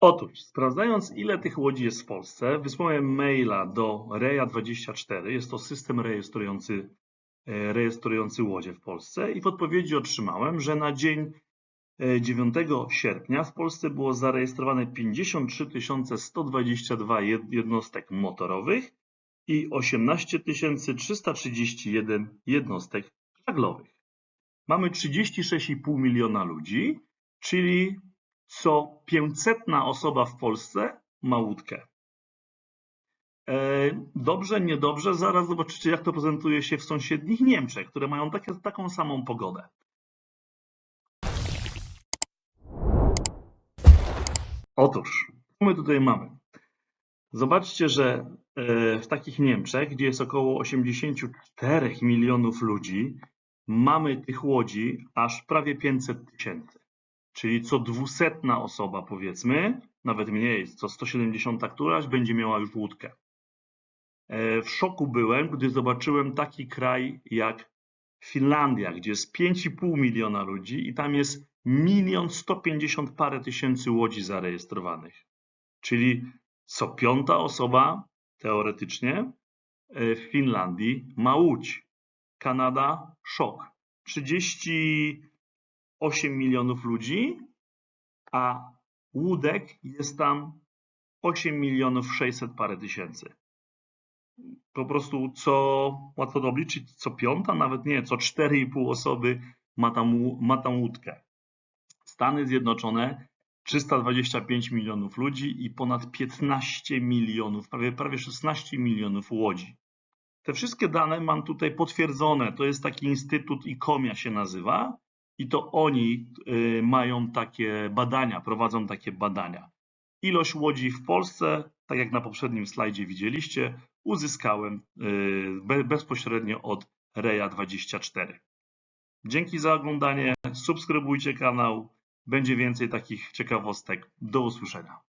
Otóż, sprawdzając ile tych łodzi jest w Polsce, wysłałem maila do REA24, jest to system rejestrujący, e, rejestrujący łodzie w Polsce i w odpowiedzi otrzymałem, że na dzień e, 9 sierpnia w Polsce było zarejestrowane 53 122 jed- jednostek motorowych i 18 331 jednostek żaglowych. Mamy 36,5 miliona ludzi, czyli co 500 osoba w Polsce ma łódkę. E, Dobrze, niedobrze, zaraz zobaczycie, jak to prezentuje się w sąsiednich Niemczech, które mają takie, taką samą pogodę. Otóż, co my tutaj mamy? Zobaczcie, że e, w takich Niemczech, gdzie jest około 84 milionów ludzi, mamy tych łodzi aż prawie 500 tysięcy. Czyli co dwusetna osoba, powiedzmy, nawet mniej, co 170 któraś, będzie miała już łódkę. E, W szoku byłem, gdy zobaczyłem taki kraj jak Finlandia, gdzie jest 5,5 miliona ludzi i tam jest milion 150 parę tysięcy łodzi zarejestrowanych. Czyli co piąta osoba, teoretycznie, e, w Finlandii ma łódź. Kanada, szok. 38 milionów ludzi, a łódek jest tam 8 milionów 600 parę tysięcy. Po prostu co, łatwo to obliczyć, co piąta, nawet nie, co 4,5 osoby ma tam, ma tam łódkę. Stany Zjednoczone 325 milionów ludzi i ponad 15 milionów, prawie, prawie 16 milionów łodzi. Te wszystkie dane mam tutaj potwierdzone. To jest taki instytut ICOMIA się nazywa i to oni y, mają takie badania, prowadzą takie badania. Ilość łodzi w Polsce, tak jak na poprzednim slajdzie widzieliście, uzyskałem y, be, bezpośrednio od REA24. Dzięki za oglądanie, subskrybujcie kanał, będzie więcej takich ciekawostek. Do usłyszenia.